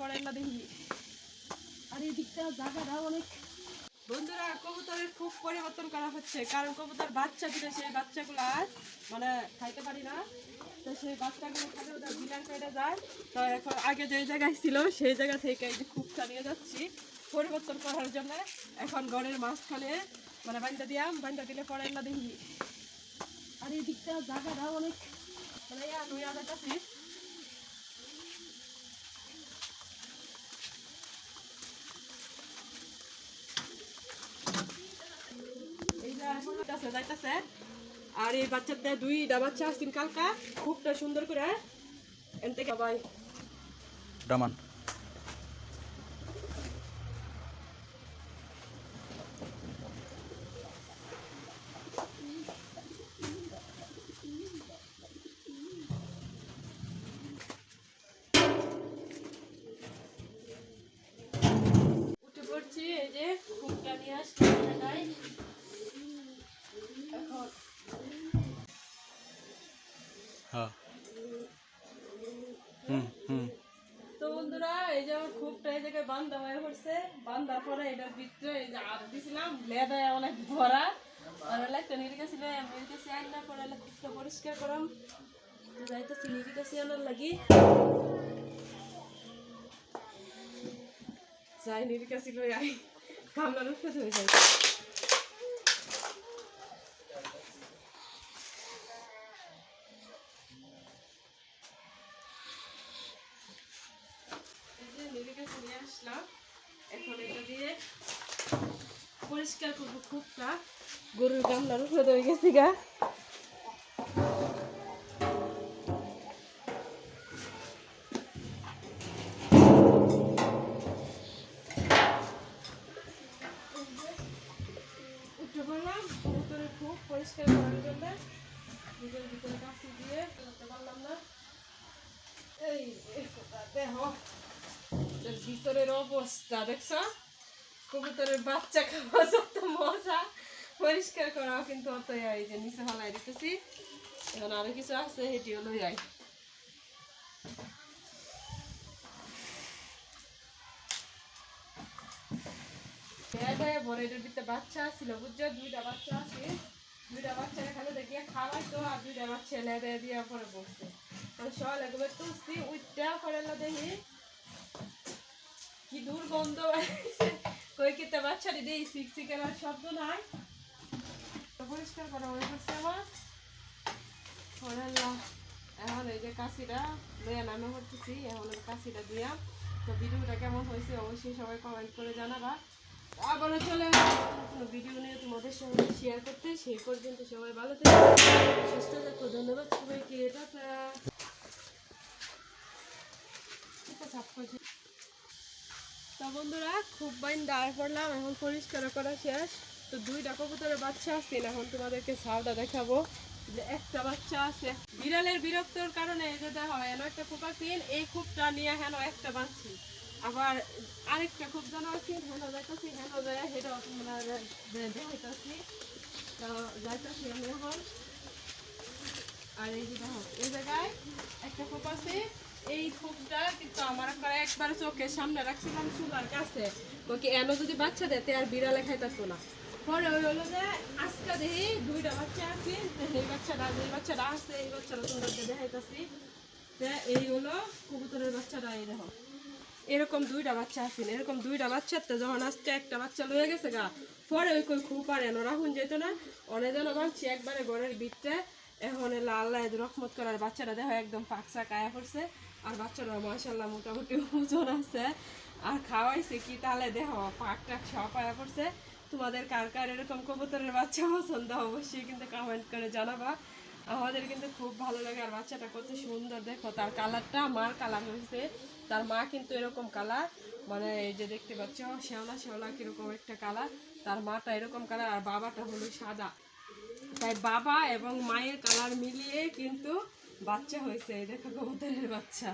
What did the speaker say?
পরে না। দেখি আর এই দিকটা জায়গাটা অনেক বন্ধুরা, কবুতরের খুব পরিবর্তন করা হচ্ছে, কারণ কবুতর বাচ্চা দিলে সেই বাচ্চাগুলো আর মানে খাইতে পারি না। তো সেই বাচ্চাগুলো খালে ওদের বিলার পেটে যায়। তো এখন আগে যে জায়গায় ছিল, সেই জায়গা থেকে এই যে খুবটা নিয়ে যাচ্ছি, পরিবর্তন করার জন্য। এখন ঘরের মাঝখানে মানে বান্ধা দিয়াম বান্ধা দিলে পরে না। দেখি আর এই দিকটা জায়গাটা অনেক মানে ইয়া, লইয়া যাইতাছি এই যে এখন যাইতাছে যাইতাছে। আর এই বাচ্চাদের দুইটা বাচ্চা আসছেন কালকা। খুবটা সুন্দর করে। এন থেকে সবাই ডামান পড়ছি এই যে খুবটা নিয়ে আসছি। তো বন্ধুরা, এই যে আমার খুবটা এই জায়গায় বান্ধা হয়ে পড়ছে। বান্ধার পরে এটার ভিতরে এই যে আট দিছিলাম, লেদায় অনেক ভরা। আর হলে একটা নিরিকা ছিল নিরিকা সে আনার পরে হলে খুবটা পরিষ্কার করাম তো যাইতেছি নিরিকা সে লাগি। যাই নিরিকা ছিল আই কামলার উপরে হয়ে যায় এই যে নিরিকা নিয়ে আসলাম এখন এটা দিয়ে পরিষ্কার করব খুবটা গরুর গামলার উপরে হয়ে গেছি গা। খুব পরিষ্কার করার জন্য নিজের ভিতরে কাশি দিয়ে করতে পারলাম না। এই দেহ। দেখছ? কবুতরের বাচ্চা খাওয়া যত মজা। পরিষ্কার করাও কিন্তু অত এই যে নিচে হলাই দিতেছি। এখন আরও কিছু আছে, সেটিও লই বুঝছ? দুইটা বাচ্চা দুইটা বাচ্চা তো আর দুইটা বাচ্চা লেদে একবার করে দেখি। কি দুর্গন্ধ বাড়িছে কই কিতে বাচ্চাটি দেই সিক সিকের আর শব্দ নাই। তো পরিষ্কার করা হয়ে গেছে আমার। করলাম এখন এই যে কাশিটা লইয়া নামে করতেছি এখন কাশিটা দিয়া। তো ভিডিওটা কেমন হয়েছে অবশ্যই সবাই কমেন্ট করে জানাবা। আবারও চলে ভিডিও নিয়ে তোমাদের সঙ্গে শেয়ার করতে। সেই পর্যন্ত সবাই ভালো থেকো, সুস্থ থাকো। ধন্যবাদ সবাইকে এটা সাফ করছি তো বন্ধুরা, খুব বাইন দাঁড় পড়লাম এখন পরিষ্কার করা শেষ। তো দুইটা কবুতরের বাচ্চা আসছে এখন তোমাদেরকে সাউটা দেখাবো। যে একটা বাচ্চা আছে, বিড়ালের বিরক্তর কারণে এই যে হয় একটা পোকা সিন, এই খুবটা নিয়ে হেন একটা বাঁচছি। আবার আরেকটা খুব জানা আছে হেন যাইতেছি, হেন যায় মানে দেখাইতেছি। তো যাইতেছি আমি এখন। আর এই দেখো, এই জায়গায় খোপ এই বাচ্চা বাচ্চা এরকম দুইটা বাচ্চা আছে, এরকম দুইটা বাচ্চার তো যখন আজকে একটা বাচ্চা লয়ে গেছে গা, পরে ওই কই খুব পারে রাখুন যেত না অনেক যেন ভাবছি একবারে ঘরের ভিতরে এখন লাল এদের করার বাচ্চাটা দেখো একদম পাকসা কায়া পড়ছে আর বাচ্চারা মাসাল্লাহ মোটামুটি ওজন আছে। আর খাওয়াইছে কি তাহলে দেখো পাক টাক সব পায়া পড়ছে। তোমাদের কার কার এরকম কবুতরের বাচ্চা পছন্দ, অবশ্যই কিন্তু কমেন্ট করে জানাবা। আমাদের কিন্তু খুব ভালো লাগে আর বাচ্চাটা কত সুন্দর, দেখো তার কালারটা, মার কালার হয়েছে। তার মা কিন্তু এরকম কালার মানে এই যে দেখতে পাচ্ছ, শ্যাওলা শ্যাওলা কীরকম একটা কালার। তার মাটা এরকম কালার আর বাবাটা হলো সাদা। তাই বাবা এবং মায়ের কালার মিলিয়ে কিন্তু বাচ্চা হয়েছে এই দেখো কবুতরের বাচ্চা।